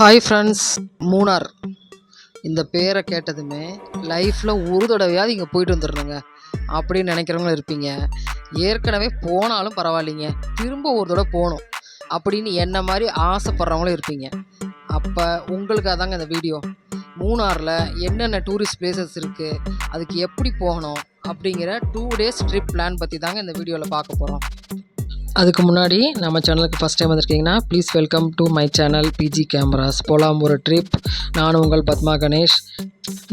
Hi friends Munnar. இந்த பேரை கேட்டதுமே லைஃப்பில் ஒரு தடவையாவது இங்கே போயிட்டு வந்துடணுங்க அப்படின்னு நினைக்கிறவங்களும் இருப்பீங்க. ஏற்கனவே போனாலும் பரவாயில்லைங்க. திரும்ப ஒரு தடவை போகணும் அப்படின்னு என்ன மாதிரி ஆசைப்படுறவங்களும் இருப்பீங்க. அப்போ உங்களுக்காக தாங்க இந்த வீடியோ. மூணாரில் என்னென்ன டூரிஸ்ட் பிளேசஸ் இருக்குது அதுக்கு எப்படி போகணும் அப்படிங்கிற டூ டேஸ் ட்ரிப் பிளான் பற்றி தாங்க இந்த வீடியோவில் பார்க்க போகிறோம் அதுக்கு முன்னாடி நம்ம சேனலுக்கு first time வந்திருக்கீங்கன்னா please welcome to my channel PG cameras போலாம் ஒரு ட்ரிப் நான் உங்கள் பத்மா கணேஷ்.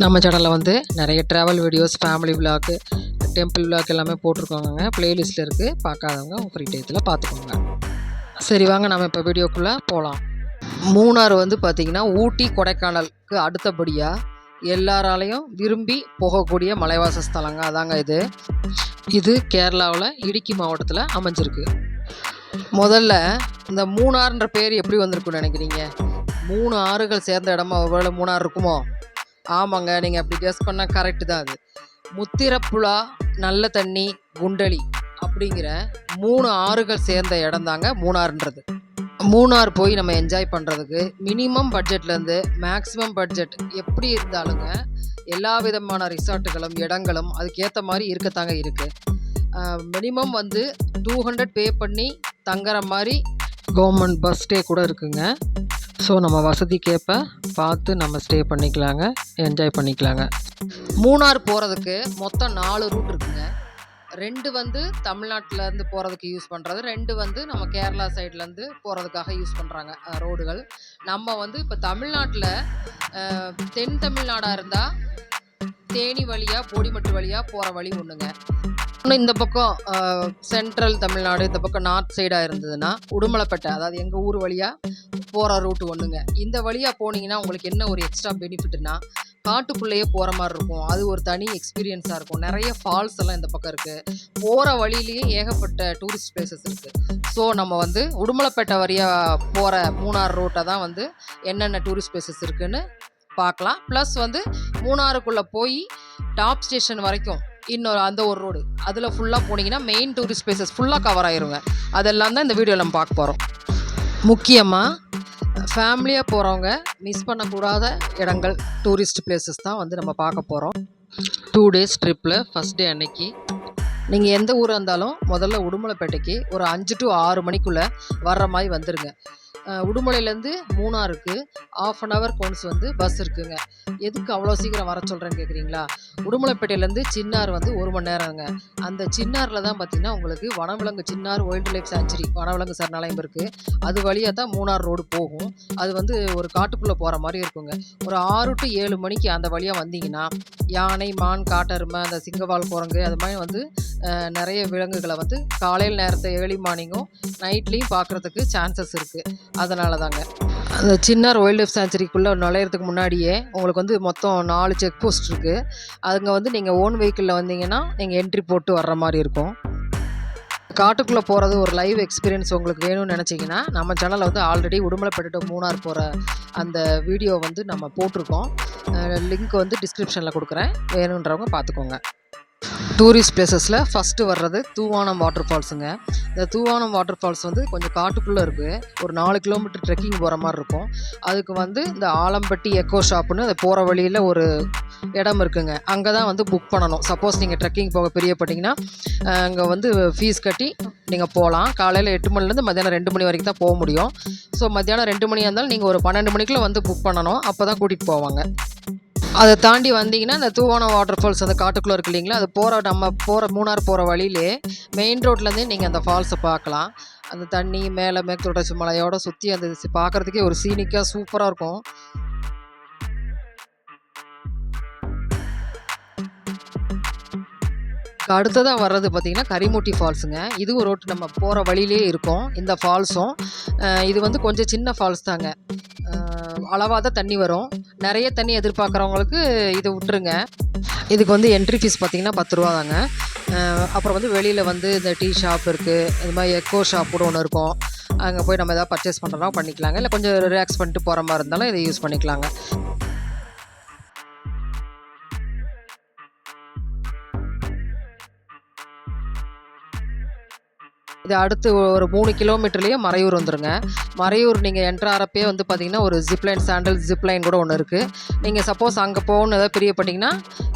நம்ம சேனலில் வந்து நிறைய travel videos family vlog temple vlog எல்லாமே போட்டிருக்கோங்க ப்ளேலிஸ்ட்டில் இருக்குது பார்க்காதவங்க உங்கள் ஃப்ரீ டயத்தில் பார்த்துக்கோங்க. சரி வாங்க நம்ம இப்போ வீடியோக்குள்ளே போகலாம் மூணார் வந்து பார்த்திங்கன்னா ஊட்டி கொடைக்கானலுக்கு அடுத்தபடியாக எல்லாராலையும் விரும்பி போகக்கூடிய மலைவாச ஸ்தலங்க. அதாங்க இது. இது கேரளாவில் இடுக்கி மாவட்டத்தில் அமைஞ்சிருக்கு. முதல்ல இந்த மூணாறுன்ற பேர் எப்படி வந்திருக்குன்னு நினைக்கிறீங்க? மூணு ஆறுகள் சேர்ந்த இடமா ஒருவேளை மூணாறு இருக்குமோ? ஆமாங்க நீங்கள் அப்படி கெஸ் பண்ணால் கரெக்டு தான் அது. முத்திரப்புழா நல்ல தண்ணி குண்டலி அப்படிங்கிற மூணு ஆறுகள் சேர்ந்த இடம் தாங்க மூணாறுன்றது. மூணார் போய் நம்ம என்ஜாய் பண்ணுறதுக்கு மினிமம் பட்ஜெட்லேருந்து மேக்ஸிமம் பட்ஜெட் எப்படி இருந்தாலுங்க எல்லா விதமான ரிசார்ட்டுகளும் இடங்களும் அதுக்கேற்ற மாதிரி இருக்கத்தாங்க இருக்குது மினிமம் வந்து டூ ஹண்ட்ரட் பே பண்ணி தங்குற மாதிரி கவர்மெண்ட் பஸ் ஸ்டே கூட இருக்குங்க. ஸோ நம்ம வசதிக்கேற்ப பார்த்து நம்ம ஸ்டே பண்ணிக்கலாங்க என்ஜாய் பண்ணிக்கலாங்க. மூணார் போகிறதுக்கு மொத்தம் நாலு ரூட் இருக்குங்க. ரெண்டு வந்து தமிழ்நாட்டிலேருந்து போகிறதுக்கு யூஸ் பண்ணுறது ரெண்டு வந்து நம்ம கேரளா சைட்லேருந்து போகிறதுக்காக யூஸ் பண்ணுறாங்க ரோடுகள் நம்ம வந்து இப்போ தமிழ்நாட்டில் தென் தமிழ்நாடாக இருந்தால் தேனி வழியாக போடிமட்டு வழியாக போகிற வழி ஒன்றுங்க இன்னும் இந்த பக்கம் சென்ட்ரல் தமிழ்நாடு இந்த பக்கம் நார்த் சைடாக இருந்ததுன்னா உடுமலைப்பேட்டை அதாவது எங்கள் ஊர் வழியாக போகிற ரூட்டு ஒன்றுங்க இந்த வழியாக போனீங்கன்னா உங்களுக்கு என்ன ஒரு எக்ஸ்ட்ரா பெனிஃபிட்னா காட்டுக்குள்ளேயே போகிற மாதிரி இருக்கும். அது ஒரு தனி எக்ஸ்பீரியன்ஸாக இருக்கும். நிறைய ஃபால்ஸ் எல்லாம் இந்த பக்கம் இருக்குது போகிற வழியிலேயே ஏகப்பட்ட டூரிஸ்ட் பிளேசஸ் இருக்குது ஸோ நம்ம வந்து உடுமலைப்பேட்டை வழியாக போகிற மூணார் ரூட்டை தான் வந்து என்னென்ன டூரிஸ்ட் பிளேசஸ் இருக்குன்னு பார்க்கலாம். ப்ளஸ் வந்து மூணாறுக்குள்ளே போய் டாப் ஸ்டேஷன் வரைக்கும் இன்னொரு அந்த ஒரு ரோடு அதில் ஃபுல்லாக போனீங்கன்னா மெயின் டூரிஸ்ட் பிளேசஸ் ஃபுல்லாக கவர் ஆயிருங்க அதெல்லாம் தான் இந்த வீடியோவில் நம்ம பார்க்க போகிறோம் முக்கியமாக ஃபேமிலியாக போகிறவங்க மிஸ் பண்ணக்கூடாத இடங்கள் டூரிஸ்ட் பிளேசஸ் தான் வந்து நம்ம பார்க்க போகிறோம் டூ டேஸ் ட்ரிப்பில் ஃபஸ்ட் டே அன்னைக்கு. நீங்கள் எந்த ஊராக இருந்தாலும் முதல்ல உடுமலைப்பேட்டைக்கு ஒரு அஞ்சு டு ஆறு மணிக்குள்ளே வர்ற மாதிரி வந்துடுங்க உடுமலையிலேருந்து மூணாருக்கு ஆஃப் அன் ஹவர் கோன்ஸ் வந்து பஸ் இருக்குங்க. எதுக்கு அவ்வளோ சீக்கிரம் வர சொல்கிறேன்னு கேட்குறீங்களா? உடுமலைப்பேட்டையிலேருந்து சின்னார் வந்து ஒரு மணி நேரங்க அந்த சின்னாரில் தான் பார்த்தீங்கன்னா உங்களுக்கு வனவிலங்கு சின்னார் வைல்டு லைஃப் சாங்சுரி வனவிலங்கு சரணாலயம் இருக்குது அது வழியாக தான் மூணார் ரோடு போகும். அது வந்து ஒரு காட்டுக்குள்ளே போகிற மாதிரி இருக்குங்க. ஒரு ஆறு டு ஏழு மணிக்கு அந்த வழியாக வந்தீங்கன்னா யானை மான் காட்டெருமை அந்த சிங்கவால் குரங்கு அது மாதிரி வந்து நிறைய விலங்குகளை வந்து காலையில் நேரத்தை ஏர்லி மார்னிங்கும் நைட்லேயும் பார்க்குறதுக்கு சான்சஸ் இருக்குது அதனால தாங்க அந்த சின்னார் வைல்ட் லைஃப் சேஞ்சுரிக்குள்ளே நுழையிறதுக்கு முன்னாடியே உங்களுக்கு வந்து மொத்தம் நாலு செக் போஸ்ட் இருக்குது அதுங்க வந்து நீங்கள் ஓன் வெஹிக்கிளில் வந்தீங்கன்னா நீங்கள் என்ட்ரி போட்டு வர்ற மாதிரி இருக்கும். காட்டுக்குள்ளே போகிறது ஒரு லைவ் எக்ஸ்பீரியன்ஸ் உங்களுக்கு வேணும்னு நினச்சிங்கன்னா நம்ம சேனலில் வந்து ஆல்ரெடி உடுமலைப்பட்டு மூணார் போகிற அந்த வீடியோ வந்து நம்ம போட்டிருக்கோம். லிங்க் வந்து டிஸ்கிரிப்ஷனில் கொடுக்குறேன். வேணுன்றவங்க பார்த்துக்கோங்க டூரிஸ்ட் பிளேசஸில் ஃபஸ்ட்டு வர்றது தூவானம் வாட்டர் ஃபால்ஸுங்க இந்த தூவானம் வாட்டர் ஃபால்ஸ் வந்து கொஞ்சம் காட்டுக்குள்ளே இருக்குது ஒரு நாலு கிலோமீட்டர் ட்ரெக்கிங் போகிற மாதிரி இருக்கும். அதுக்கு வந்து இந்த ஆலம்பட்டி எக்கோ ஷாப்புன்னு அது போகிற வழியில் ஒரு இடம் இருக்குங்க. அங்கே தான் வந்து புக் பண்ணணும். சப்போஸ் நீங்கள் ட்ரெக்கிங் போக பிரியப்பட்டீங்கன்னா அங்கே வந்து ஃபீஸ் கட்டி நீங்கள் போகலாம் காலையில் எட்டு மணிலேருந்து மத்தியானம் ரெண்டு மணி வரைக்கும் தான் போக முடியும். ஸோ மத்தியானம் ரெண்டு மணியாக இருந்தாலும் நீங்கள் ஒரு பன்னெண்டு மணிக்குள்ளே வந்து புக் பண்ணணும். அப்போ தான் கூட்டிகிட்டு போவாங்க. அதை தாண்டி வந்தீங்கன்னா இந்த தூவான வாட்டர் ஃபால்ஸ் அந்த காட்டுக்குள்ளே இருக்கு இல்லைங்களா? அது போகிற நம்ம போகிற மூணார் போகிற வழியிலே மெயின் ரோட்லேருந்தே நீங்கள் அந்த ஃபால்ஸை பார்க்கலாம். அந்த தண்ணி மேலே மேற்கு தொடர்ச்சி மலையோட சுற்றி அந்த பார்க்குறதுக்கே ஒரு சீனிக்காக சூப்பராக இருக்கும். அடுத்ததாக வர்றது பார்த்திங்கன்னா கரிமூட்டி ஃபால்ஸுங்க இதுவும் ரோட்டு நம்ம போகிற வழியிலே இருக்கும் இந்த ஃபால்ஸும் இது வந்து கொஞ்சம் சின்ன ஃபால்ஸ் தாங்க. அளவாக தான் தண்ணி வரும். நிறைய தண்ணி எதிர்பார்க்குறவங்களுக்கு இது விட்டுருங்க. இதுக்கு வந்து என்ட்ரி ஃபீஸ் பார்த்திங்கன்னா பத்து ரூபா தாங்க. அப்புறம் வந்து வெளியில் வந்து இந்த டீ ஷாப் இருக்குது இது மாதிரி எக்கோ ஷாப் கூட ஒன்று இருக்கும். அங்கே போய் நம்ம எதாவது பர்ச்சேஸ் பண்ணுறோம்னா பண்ணிக்கலாங்க. இல்லை கொஞ்சம் ரிலாக்ஸ் பண்ணிட்டு போகிற மாதிரி இருந்தாலும் இதை யூஸ் பண்ணிக்கலாங்க. இது அடுத்து ஒரு மூணு கிலோமீட்டர்லேயே மறையூர் வந்துருங்க. மறையூர் நீங்கள் என்ட்ரு ஆகிறப்பே வந்து பார்த்தீங்கன்னா ஒரு ஜிப்லைன் சாண்டல் ஜிப்லைன் கூட ஒன்று இருக்குது நீங்கள் சப்போஸ் அங்கே போகணும் ஏதாவது பிரியப்பட்டீங்கன்னா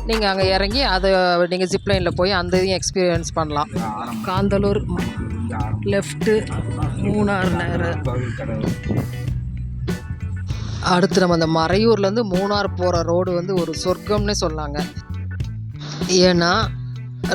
நீங்கள் அங்கே இறங்கி அதை நீங்கள் ஜிப்லைனில் போய் அந்த இதையும் எக்ஸ்பீரியன்ஸ் பண்ணலாம். காந்தலூர் லெஃப்ட்டு மூணார் நேரம் அடுத்து நம்ம அந்த மறையூர்லேருந்து மூணார் போகிற ரோடு வந்து ஒரு சொர்க்கம்னே சொல்லாங்க ஏன்னா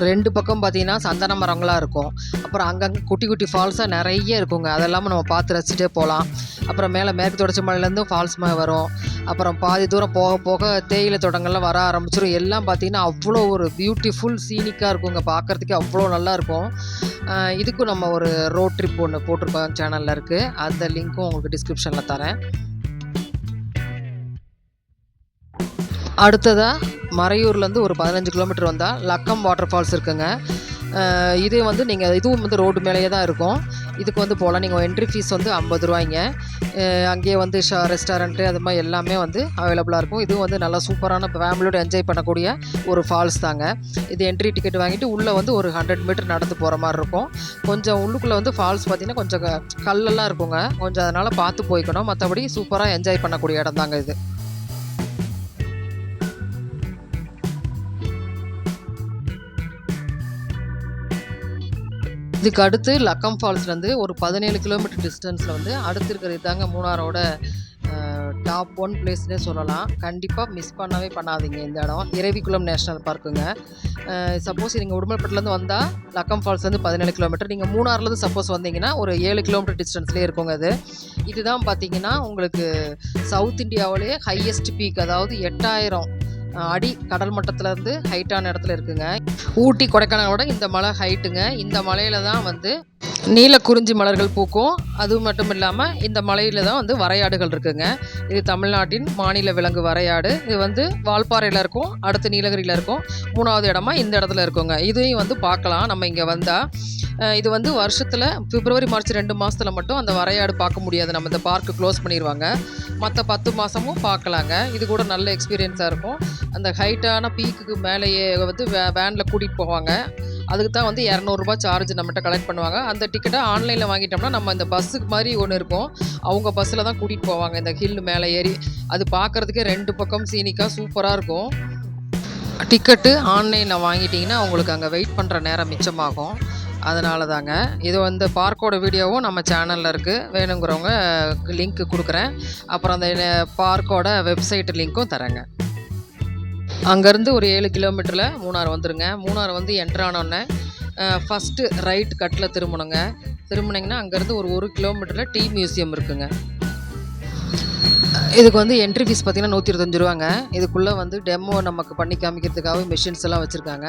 ரெண்டு பக்கம் பார்த்தீங்கன்னா சந்தன மரங்களாக இருக்கும். அப்புறம் அங்கங்கே குட்டி குட்டி ஃபால்ஸாக நிறைய இருக்குங்க. அதெல்லாமல் நம்ம பார்த்து ரசிச்சுட்டே போகலாம் அப்புறம் மேலே மேற்கு தொடர்ச்சி மலையிலேருந்தும் ஃபால்ஸ் மாதிரி வரும். அப்புறம் பாதி தூரம் போக போக தேயிலை தொடங்கள்லாம் வர ஆரம்பிச்சிடும் எல்லாம் பார்த்தீங்கன்னா அவ்வளோ ஒரு பியூட்டிஃபுல் சீனிக்காக இருக்குங்க. பார்க்குறதுக்கே அவ்வளோ நல்லா இருக்கும். இதுக்கும் நம்ம ஒரு ரோட் ட்ரிப் ஒன்று போட்டிருக்கோம் சேனலில் இருக்குது அந்த லிங்க்கும் உங்களுக்கு டிஸ்கிரிப்ஷனில் தரேன். அடுத்ததாக மறையூர்லேருந்து ஒரு பதினஞ்சு கிலோமீட்டர் வந்தால் லக்கம் வாட்டர் ஃபால்ஸ் இருக்குங்க. இது வந்து நீங்கள் இதுவும் வந்து ரோடு மேலேயே தான் இருக்கும். இதுக்கு வந்து போகலாம் நீங்கள் என்ட்ரி ஃபீஸ் வந்து ஐம்பது ரூபாய்ங்க. அங்கேயே வந்து ஷா ரெஸ்டாரண்ட்டு அது மாதிரி எல்லாமே வந்து அவைலபிளாக இருக்கும். இதுவும் வந்து நல்லா சூப்பரான ஃபேமிலியோடு என்ஜாய் பண்ணக்கூடிய ஒரு ஃபால்ஸ் தாங்க. இது என்ட்ரி டிக்கெட் வாங்கிட்டு உள்ளே வந்து ஒரு ஹண்ட்ரட் மீட்டர் நடந்து போகிற மாதிரி இருக்கும். கொஞ்சம் உள்ளுக்குள்ளே வந்து ஃபால்ஸ் பார்த்திங்கன்னா கொஞ்சம் க- கல்லெல்லாம் இருக்குங்க. கொஞ்சம் அதனால் பார்த்து போய்க்கணும். மற்றபடி சூப்பராக என்ஜாய் பண்ணக்கூடிய இடம் தாங்க இது. இதுக்கு அடுத்து லக்கம் ஃபால்ஸ்லேருந்து ஒரு பதினேழு கிலோமீட்டர் டிஸ்டன்ஸில் வந்து அடுத்து இருக்கிறது தாங்க மூணாரோட டாப் ஒன் பிளேஸ்னே சொல்லலாம். கண்டிப்பாக மிஸ் பண்ணவே பண்ணாதீங்க இந்த இடம். இரவிக்குளம் நேஷ்னல் பார்க்குங்க. சப்போஸ் நீங்கள் உடுமல்பட்டிலேருந்து வந்தால் லக்கம் ஃபால்ஸ் வந்து பதினேழு கிலோமீட்டர். நீங்கள் மூணாறுலேருந்து சப்போஸ் வந்தீங்கன்னா ஒரு ஏழு கிலோமீட்டர் டிஸ்டன்ஸ்லேயே இருக்குங்க அது. இதுதான் பார்த்தீங்கன்னா உங்களுக்கு சவுத் இந்தியாவிலேயே ஹையஸ்ட் பீக் அதாவது எட்டாயிரம் அடி கடல் மட்டத்துலேருந்து ஹைட்டான இடத்துல இருக்குங்க. ஊட்டி கொடைக்கானலோட இந்த மலை ஹைட்டுங்க இந்த மலையில தான் வந்து நீல குறிஞ்சி மலர்கள் பூக்கும். அது மட்டும் இல்லாமல் இந்த மலையில் தான் வந்து வரையாடுகள் இருக்குங்க. இது தமிழ்நாட்டின் மாநில விலங்கு வரையாடு. இது வந்து வால்பாறையில் இருக்கும் அடுத்து நீலகிரியில் இருக்கும் மூணாவது இடமா இந்த இடத்துல இருக்குங்க. இதையும் வந்து பார்க்கலாம். நம்ம இங்கே வந்தால் இது வந்து வருஷத்தில் பிப்ரவரி மார்ச் ரெண்டு மாதத்தில் மட்டும் அந்த வரையாடு பார்க்க முடியாது. நம்ம இந்த பார்க்கு க்ளோஸ் பண்ணிடுவாங்க மற்ற பத்து மாதமும் பார்க்கலாங்க. இது கூட நல்ல எக்ஸ்பீரியன்ஸாக இருக்கும். அந்த ஹைட்டான பீக்குக்கு மேலேயே வந்து வே வேனில் கூட்டிகிட்டு போவாங்க. அதுக்கு தான் வந்து இரநூறுபா சார்ஜ் நம்மகிட்ட கலெக்ட் பண்ணுவாங்க. அந்த டிக்கெட்டை ஆன்லைனில் வாங்கிட்டோம்னா நம்ம இந்த பஸ்ஸுக்கு மாதிரி ஒன்று இருக்கும். அவங்க பஸ்ஸில் தான் கூட்டிகிட்டு போவாங்க. இந்த ஹில் மேலே ஏறி. அது பார்க்குறதுக்கே ரெண்டு பக்கம் சீனிக்காக சூப்பராக இருக்கும். டிக்கெட்டு ஆன்லைனில் வாங்கிட்டிங்கன்னா அவங்களுக்கு அங்கே வெயிட் பண்ணுற நேரம் மிச்சமாகும். அதனால தாங்க இது வந்து பார்க்கோட வீடியோவும் நம்ம சேனலில் இருக்குது வேணுங்கிறவங்க லிங்க் கொடுக்குறேன். அப்புறம் அந்த பார்க்கோட வெப்சைட் லிங்க்கும் தரேங்க. அங்கேருந்து ஒரு ஏழு கிலோமீட்டரில் மூணார் வந்துடுங்க மூணார் வந்து என்ட்ரானோடனே ஃபஸ்ட்டு ரைட் கட்டில் திரும்பணுங்க திரும்பினீங்கன்னா அங்கேருந்து ஒரு ஒரு கிலோமீட்டரில் டீ மியூசியம் இருக்குங்க. இதுக்கு வந்து என்ட்ரி ஃபீஸ் பார்த்தீங்கன்னா நூற்றி இருபத்தஞ்சு ரூபாங்க. இதுக்குள்ளே வந்து டெமோ நமக்கு பண்ணி காமிக்கிறதுக்காகவே மிஷின்ஸ் எல்லாம் வச்சுருக்காங்க.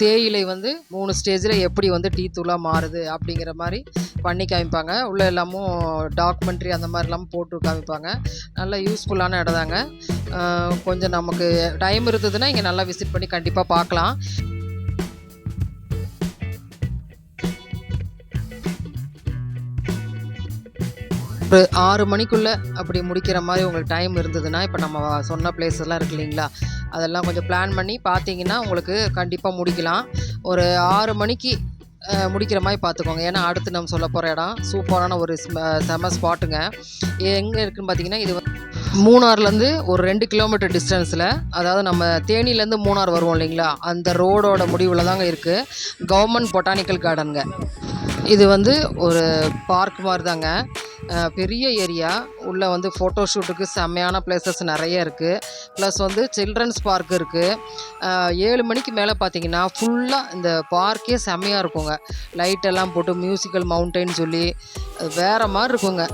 தேயிலை வந்து மூணு ஸ்டேஜில் எப்படி வந்து டீ தூளாக மாறுது அப்படிங்கிற மாதிரி பண்ணி காமிப்பாங்க. உள்ளே எல்லாமும் டாக்குமெண்ட்ரி அந்த மாதிரிலாம் போட்டு காமிப்பாங்க. நல்ல யூஸ்ஃபுல்லான இடம் தாங்க. கொஞ்சம் நமக்கு டைம் இருந்ததுன்னா இங்கே நல்லா விசிட் பண்ணி கண்டிப்பாக பார்க்கலாம். ஒரு ஆறு மணிக்குள்ளே அப்படி முடிக்கிற மாதிரி உங்களுக்கு டைம் இருந்ததுன்னா இப்போ நம்ம சொன்ன பிளேஸ் எல்லாம் இருக்கு இல்லைங்களா? அதெல்லாம் கொஞ்சம் பிளான் பண்ணி பார்த்தீங்கன்னா உங்களுக்கு கண்டிப்பாக முடிக்கலாம். ஒரு ஆறு மணிக்கு முடிக்கிற மாதிரி பார்த்துக்கோங்க ஏன்னா அடுத்து நம்ம சொல்ல போகிற இடம் சூப்பரான ஒரு செம ஸ்பாட்டுங்க எங்கே இருக்குன்னு பார்த்தீங்கன்னா இது மூணார்லேருந்து ஒரு ரெண்டு கிலோமீட்டர் டிஸ்டன்ஸில் அதாவது நம்ம தேனியிலேருந்து மூணார் வருவோம் இல்லைங்களா? அந்த ரோடோட முடிவில் தாங்க இருக்குது கவர்மெண்ட் பொட்டானிக்கல் கார்டனுங்க இது வந்து ஒரு பார்க் மாதிரி தாங்க பெரிய ஏரியா. உள்ளே வந்து ஃபோட்டோ ஷூட்டுக்கு செம்மையான பிளேசஸ் நிறைய இருக்குது ப்ளஸ் வந்து சில்ட்ரன்ஸ் பார்க் இருக்குது ஏழு மணிக்கு மேலே பார்த்தீங்கன்னா ஃபுல்லாக இந்த பார்க்கே செம்மையாக இருக்குங்க. லைட்டெல்லாம் போட்டு மியூசிக்கல் மவுண்டைன் சொல்லி வேறு மாதிரி இருக்குங்க.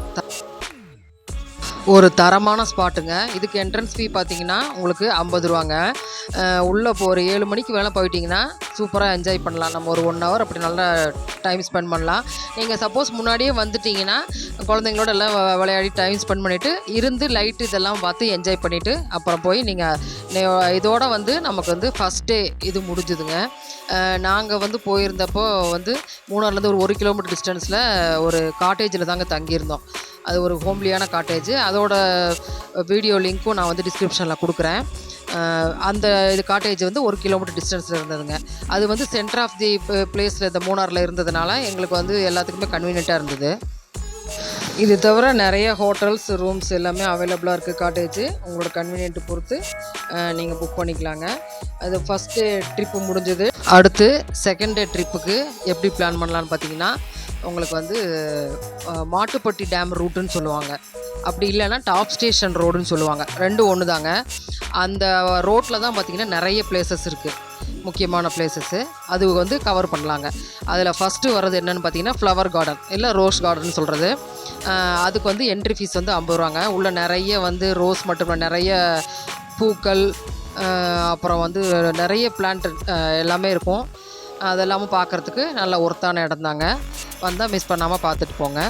ஒரு தரமான ஸ்பாட்டுங்க. இதுக்கு என்ட்ரன்ஸ் ஃபீ பார்த்தீங்கன்னா உங்களுக்கு ஐம்பது ரூபாங்க. உள்ளே இப்போ ஒரு ஏழு மணிக்கு மேலே போயிட்டீங்கன்னா சூப்பராக என்ஜாய் பண்ணலாம். நம்ம ஒரு ஒன் ஹவர் அப்படி நல்லா டைம் ஸ்பெண்ட் பண்ணலாம். நீங்கள் சப்போஸ் முன்னாடியே வந்துட்டீங்கன்னா குழந்தைங்களோட எல்லாம் வ- விளையாடி டைம் ஸ்பெண்ட் பண்ணிவிட்டு இருந்து லைட்டு இதெல்லாம் பார்த்து என்ஜாய் பண்ணிவிட்டு அப்புறம் போய் நீங்கள் இதோட வந்து நமக்கு வந்து ஃபஸ்ட் டே இது முடிஞ்சுதுங்க. நாங்கள் வந்து போயிருந்தப்போ வந்து மூணார்லேருந்து ஒரு ஒரு கிலோமீட்டர் டிஸ்டன்ஸில் ஒரு காட்டேஜில் தாங்க தங்கியிருந்தோம். அது ஒரு ஹோம்லியான காட்டேஜ் அதோட வீடியோ லிங்க்கும் நான் வந்து டிஸ்கிரிப்ஷனில் கொடுக்குறேன். அந்த இது காட்டேஜ் வந்து ஒரு கிலோமீட்டர் டிஸ்டன்ஸில் இருந்ததுங்க. அது வந்து சென்டர் ஆஃப் தி பிளேஸில் இந்த மூணாரில் இருந்ததுனால எங்களுக்கு வந்து எல்லாத்துக்குமே கன்வீனியண்ட்டாக இருந்தது. இது தவிர நிறைய ஹோட்டல்ஸ் ரூம்ஸ் எல்லாமே அவைலபிளாக இருக்குது காட்டேஜ் உங்களோட கன்வீனியன்ட்டு பொறுத்து நீங்கள் புக் பண்ணிக்கலாங்க. அது ஃபஸ்ட்டு ட்ரிப்பு முடிஞ்சது. அடுத்து செகண்ட் டே ட்ரிப்புக்கு எப்படி பிளான் பண்ணலான்னு பார்த்தீங்கன்னா உங்களுக்கு வந்து மாட்டுப்பட்டி டேம் ரூட்டுன்னு சொல்லுவாங்க. அப்படி இல்லைன்னா டாப் ஸ்டேஷன் ரோடுன்னு சொல்லுவாங்க. ரெண்டும் ஒன்று தாங்க அந்த ரோட்டில் தான் பார்த்தீங்கன்னா நிறைய பிளேசஸ் இருக்குது முக்கியமான பிளேசஸ்ஸு அது வந்து கவர் பண்ணலாங்க. அதில் ஃபஸ்ட்டு வர்றது என்னென்னு பார்த்தீங்கன்னா ஃப்ளவர் கார்டன் இல்லை ரோஸ் கார்டன் சொல்கிறது அதுக்கு வந்து என்ட்ரி ஃபீஸ் வந்து ஐம்பது ரூபாங்க. உள்ளே நிறைய வந்து ரோஸ் மட்டும் நிறைய பூக்கள் அப்புறம் வந்து நிறைய பிளான்ட் எல்லாமே இருக்கும். அதெல்லாமும் பார்க்குறதுக்கு நல்ல ஒர்த்தான இடம் தாங்க. வந்தால் மிஸ் பண்ணாமல் பார்த்துட்டு போங்க.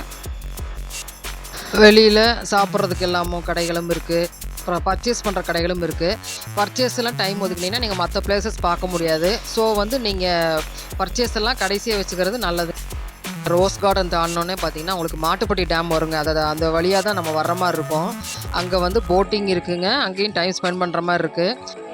வெளியில் சாப்பிட்றதுக்கு எல்லாமும் கடைகளும் இருக்குது அப்புறம் பர்ச்சேஸ் பண்ணுற கடைகளும் இருக்குது பர்ச்சேஸ்லாம் டைம் ஒதுக்குனீங்கன்னா நீங்கள் மற்ற பிளேசஸ் பார்க்க முடியாது. ஸோ வந்து நீங்கள் பர்ச்சேஸ் எல்லாம் கடைசியாக வச்சுக்கிறது நல்லது. ரோஸ் கார்டன் தாண்டினோடனே பார்த்தீங்கன்னா உங்களுக்கு மாட்டுப்பட்டி டேம் வருங்க. அதை அந்த வழியாக தான் நம்ம வர்ற மாதிரி இருக்கும். அங்கே வந்து போட்டிங் இருக்குங்க. அங்கேயும் டைம் ஸ்பெண்ட் பண்ணுற மாதிரி இருக்குது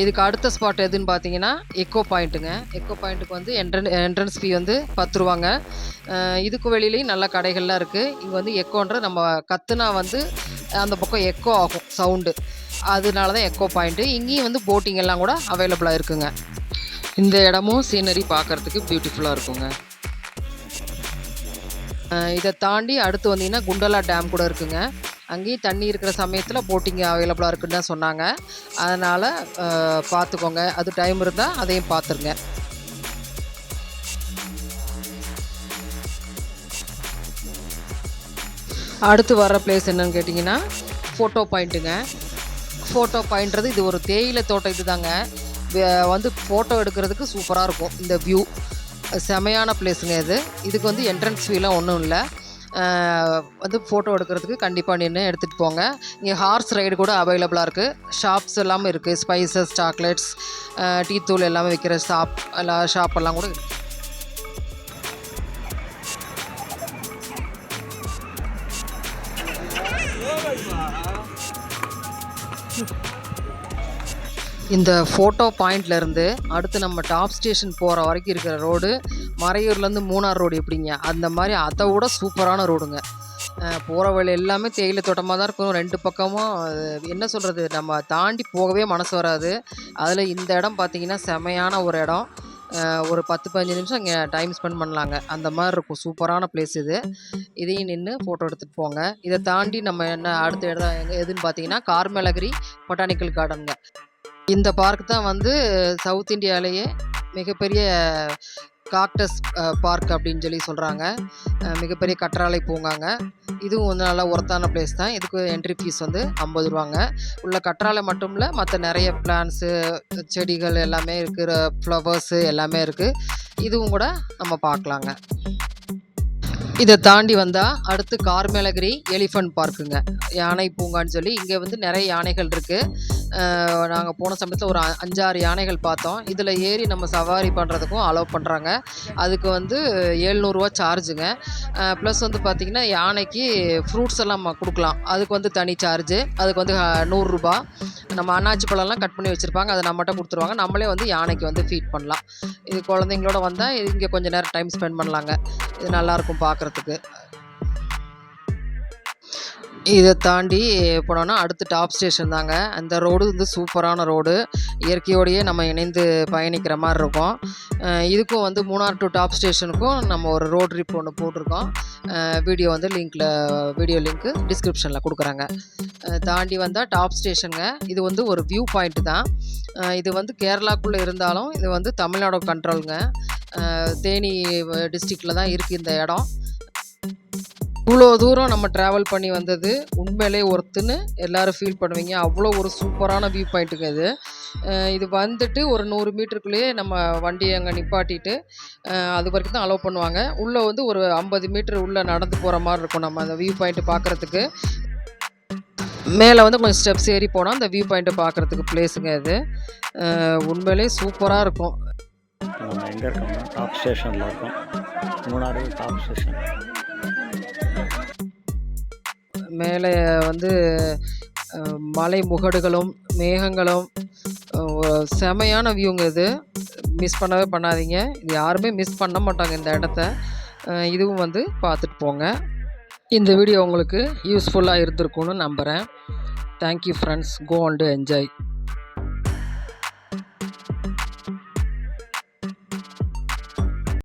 இதுக்கு அடுத்த ஸ்பாட் எதுன்னு பார்த்தீங்கன்னா எக்கோ பாயிண்ட்டுங்க எக்கோ பாயிண்ட்டுக்கு வந்து என்ட்ரன் என்ட்ரன்ஸ் ஃபீ வந்து பத்து ரூபாங்க. இதுக்கு வெளியிலையும் நல்ல கடைகள்லாம் இருக்குது இங்கே வந்து எக்கோன்ற நம்ம கத்துனா வந்து அந்த பக்கம் எக்கோ ஆகும் சவுண்டு அதனால தான் எக்கோ பாயிண்ட்டு இங்கேயும் வந்து போட்டிங் எல்லாம் கூட அவைலபிளாக இருக்குங்க. இந்த இடமும் சீனரி பார்க்குறதுக்கு பியூட்டிஃபுல்லாக இருக்குங்க. இதை தாண்டி அடுத்து வந்தீங்கன்னா குண்டலா டேம் கூட இருக்குங்க. அங்கேயும் தண்ணி இருக்கிற சமயத்தில் போட்டிங் அவைலபிளாக இருக்குன்னு தான் சொன்னாங்க. அதனால் பார்த்துக்கோங்க அது டைம் இருந்தால் அதையும் பார்த்துருங்க அடுத்து வர பிளேஸ் என்னன்னு கேட்டிங்கன்னா ஃபோட்டோ பாயிண்ட்டுங்க ஃபோட்டோ பாயிண்ட்றது இது ஒரு தேயிலை தோட்டம் இதுதாங்க. வே- வந்து ஃபோட்டோ எடுக்கிறதுக்கு சூப்பராக இருக்கும். இந்த வியூ செமையான பிளேஸுங்க இது. இதுக்கு வந்து என்ட்ரன்ஸ் ஃபீலாம் ஒன்றும் இல்லை. வந்து ஃபோட்டோ எடுக்கிறதுக்கு கண்டிப்பாக நின்று எடுத்துகிட்டு போங்க. இங்கே ஹார்ஸ் ரைடு கூட அவைலபிளாக இருக்குது ஷாப்ஸ் எல்லாமே இருக்குது ஸ்பைசஸ் சாக்லேட்ஸ் டீ தூள் எல்லாமே விற்கிற ஷாப் எல்லா ஷாப் எல்லாம் கூட இந்த ஃபோட்டோ பாயிண்ட்லேருந்து அடுத்து நம்ம டாப் ஸ்டேஷன் போகிற வரைக்கும் இருக்கிற ரோடு மறையூர்லேருந்து மூணார் ரோடு எப்படிங்க? அந்த மாதிரி அதை விட சூப்பரான ரோடுங்க. போகிற வழி எல்லாமே தேயிலை தோட்டமாக தான் இருக்கும். ரெண்டு பக்கமும் என்ன சொல்கிறது நம்ம தாண்டி போகவே மனசு வராது. அதில் இந்த இடம் பார்த்திங்கன்னா செமையான ஒரு இடம். ஒரு பத்து பதினஞ்சு நிமிஷம் இங்கே டைம் ஸ்பெண்ட் பண்ணலாங்க. அந்த மாதிரி இருக்கும். சூப்பரான பிளேஸ் இது. இதையும் நின்று ஃபோட்டோ எடுத்துகிட்டு போங்க. இதை தாண்டி நம்ம என்ன அடுத்த இடம் எங்கே எதுன்னு பார்த்தீங்கன்னா கார்மேலகிரி பொட்டானிக்கல் கார்டனுங்க இந்த பார்க் தான் வந்து சவுத் இந்தியாவிலேயே மிகப்பெரிய காக்டஸ் பார்க் அப்படின்னு சொல்லி சொல்கிறாங்க மிகப்பெரிய கற்றாழை பூங்காங்க. இதுவும் வந்து நல்லா ஒர்த்தான பிளேஸ் தான். இதுக்கு என்ட்ரி ஃபீஸ் வந்து ஐம்பது ரூபாங்க. உள்ள கற்றாழை மட்டும் இல்லை மற்ற நிறைய பிளான்ஸு செடிகள் எல்லாமே இருக்கிற ஃப்ளவர்ஸு எல்லாமே இருக்குது இதுவும் கூட நம்ம பார்க்கலாங்க. இதை தாண்டி வந்தால் அடுத்து கார்மேலகிரி எலிஃபண்ட் பார்க்குங்க. யானை பூங்கான்னு சொல்லி இங்கே வந்து நிறைய யானைகள் இருக்குது நாங்கள் போன சமயத்தில் ஒரு அஞ்சாறு யானைகள் பார்த்தோம். இதில் ஏறி நம்ம சவாரி பண்ணுறதுக்கும் அலோவ் பண்ணுறாங்க அதுக்கு வந்து ஏழ்நூறுவா சார்ஜுங்க ப்ளஸ் வந்து பார்த்திங்கன்னா யானைக்கு ஃப்ரூட்ஸ் எல்லாம் நம்ம கொடுக்கலாம். அதுக்கு வந்து தனி சார்ஜு அதுக்கு வந்து நூறுரூபா. நம்ம அண்ணாச்சி பழம்லாம் கட் பண்ணி வச்சுருப்பாங்க. அதை நம்மகிட்ட கொடுத்துருவாங்க. நம்மளே வந்து யானைக்கு வந்து ஃபீட் பண்ணலாம். இது குழந்தைங்களோட வந்தால் இங்கே கொஞ்சம் நேரம் டைம் ஸ்பெண்ட் பண்ணலாங்க. இது நல்லாயிருக்கும் பார்க்குறதுக்கு இதை தாண்டி போனோன்னா அடுத்து டாப் ஸ்டேஷன் தாங்க. அந்த ரோடு வந்து சூப்பரான ரோடு இயற்கையோடையே நம்ம இணைந்து பயணிக்கிற மாதிரி இருக்கும். இதுக்கும் வந்து மூணார் டு டாப் ஸ்டேஷனுக்கும் நம்ம ஒரு ரோட் ட்ரிப் ஒன்று போட்டிருக்கோம். வீடியோ வந்து லிங்க்கில் வீடியோ லிங்க்கு டிஸ்கிரிப்ஷனில் கொடுக்குறாங்க. தாண்டி வந்தால் டாப் ஸ்டேஷனுங்க இது வந்து ஒரு வியூ பாயிண்ட் தான். இது வந்து கேரளாக்குள்ளே இருந்தாலும் இது வந்து தமிழ்நாடு கண்ட்ரோலுங்க தேனி டிஸ்ட்ரிக்டில் தான் இருக்குது இந்த இடம். இவ்வளோ தூரம் நம்ம ட்ராவல் பண்ணி வந்தது. உண்மையிலே ஒருத்துன்னு எல்லாரும் ஃபீல் பண்ணுவீங்க. அவ்வளோ ஒரு சூப்பரான வியூ பாயிண்ட்டுங்க இது. இது வந்துட்டு ஒரு நூறு மீட்டருக்குள்ளேயே நம்ம வண்டியை அங்கே நிப்பாட்டிட்டு அது வரைக்கும் தான் அலோவ் பண்ணுவாங்க. உள்ளே வந்து ஒரு ஐம்பது மீட்டர் உள்ளே நடந்து போகிற மாதிரி இருக்கும் நம்ம அந்த வியூ பாயிண்ட்டு பார்க்குறதுக்கு மேலே வந்து கொஞ்சம் ஸ்டெப்ஸ் ஏறி போனால் அந்த வியூ பாயிண்ட்டை பார்க்குறதுக்கு பிளேஸுங்க இது. உண்மையிலே சூப்பராக இருக்கும். நம்ம எங்கே இருக்கோம்னா டாப் ஸ்டேஷனில் இருக்கோம். மூணாறு டாப் ஸ்டேஷன் மேலே வந்து மலை முகடுகளும் மேகங்களும் செமையான வியூங்க இது. மிஸ் பண்ணவே பண்ணாதீங்க. இது யாருமே மிஸ் பண்ண மாட்டாங்க இந்த இடத்த. இதுவும் வந்து பார்த்துட்டு போங்க. இந்த வீடியோ உங்களுக்கு யூஸ்ஃபுல்லாக இருந்திருக்கும்னு நம்புகிறேன் thank you friends go and enjoy